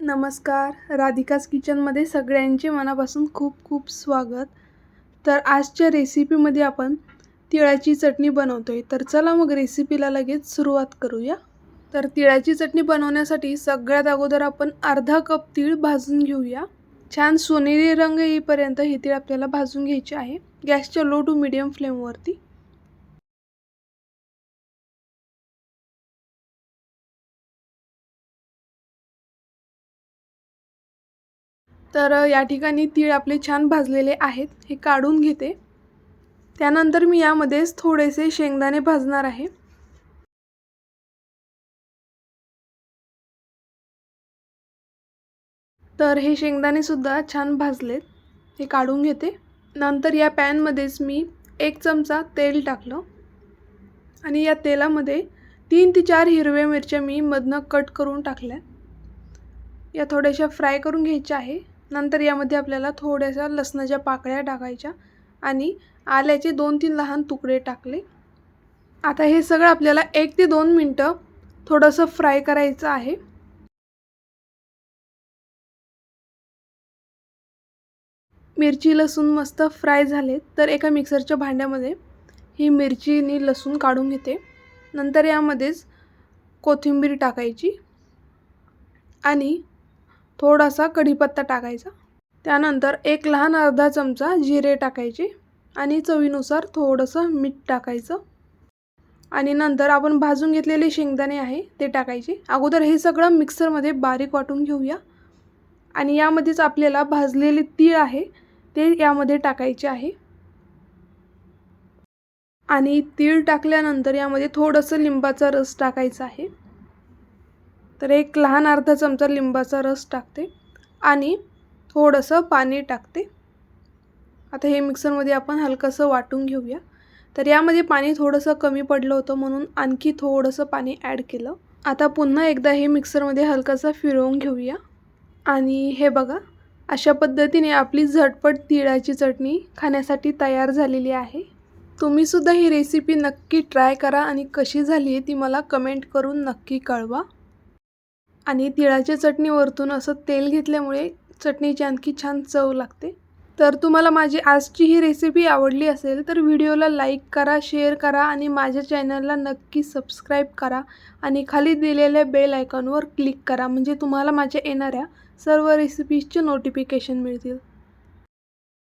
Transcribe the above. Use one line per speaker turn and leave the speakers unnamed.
नमस्कार. राधिकाज किचनमध्ये सगळ्यांचे मनापासून खूप खूप स्वागत. तर आजच्या रेसिपीमध्ये आपण तिळाची चटणी बनवतो आहे तर चला मग रेसिपीला लगेच सुरुवात करूया. तर तिळाची चटणी बनवण्यासाठी सगळ्यात अगोदर आपण अर्धा कप तीळ भाजून घेऊया. छान सोनेरी रंग येईपर्यंत हे तीळ आपल्याला भाजून घ्यायचे आहे. गॅसच्या लो टू मिडियम फ्लेमवरती तर या ठिकाणी तीळ आपले छान भाजलेले आहेत. हे काढून घेते. त्यानंतर मी यामध्येच थोडेसे शेंगदाणे भाजणार आहे. तर हे शेंगदाणेसुद्धा छान भाजलेत. हे काढून घेते. नंतर या पॅनमध्येच मी एक चमचा तेल टाकलं. आणि या तेलामध्ये तीन ते चार हिरव्या मिरच्या मी मधनं कट करून टाकल्या. या थोड्याशा फ्राय करून घ्यायच्या आहे. नंतर यामध्ये आपल्याला थोड्याशा लसणाच्या पाकळ्या टाकायच्या आणि आल्याचे दोन तीन लहान तुकडे टाकले. आता हे सगळं आपल्याला एक ते दोन मिनटं थोडंसं फ्राय करायचं आहे. मिरची लसूण मस्त फ्राय झाले तर एका मिक्सरच्या भांड्यामध्ये ही मिरची लसूण काढून घेते. नंतर यामध्येच कोथिंबीर टाकायची आणि थोडासा कढीपत्ता टाकायचा. त्यानंतर एक लहान अर्धा चमचा जिरे टाकायचे आणि चवीनुसार थोडंसं मीठ टाकायचं. आणि नंतर आपण भाजून घेतलेले शेंगदाणे आहे ते टाकायचे. अगोदर हे सगळं मिक्सरमध्ये बारीक वाटून घेऊया. आणि यामध्येच आपल्याला भाजलेले तीळ आहे ते यामध्ये टाकायचे आहे. आणि तीळ टाकल्यानंतर यामध्ये थोडंसं लिंबाचा रस टाकायचा आहे. तर एक लहान अर्धा चमचा लिंबाचा रस टाकते आणि थोडंसं पाणी टाकते. आता हे मिक्सरमध्ये आपण हलकंसं वाटून घेऊया. तर यामध्ये पाणी थोडंसं कमी पडलं होतं म्हणून आणखी थोडंसं पाणी ॲड केलं. आता पुन्हा एकदा हे मिक्सरमध्ये हलकंसं फिरवून घेऊया. आणि हे बघा अशा पद्धतीने आपली झटपट तिळाची चटणी खाण्यासाठी तयार झालेली आहे. तुम्हीसुद्धा ही रेसिपी नक्की ट्राय करा आणि कशी झाली आहे ती मला कमेंट करून नक्की कळवा. आणि तिळाच्या चटणीवरतून असं तेल घेतल्यामुळे चटणीची आणखी छान चव लागते. तर तुम्हाला माझी आजची ही रेसिपी आवडली असेल तर व्हिडिओला लाईक करा शेअर करा आणि माझ्या चॅनलला नक्की सबस्क्राईब करा आणि खाली दिलेल्या बेल आयकॉनवर क्लिक करा म्हणजे तुम्हाला माझ्या येणाऱ्या सर्व रेसिपीजचे नोटिफिकेशन मिळतील.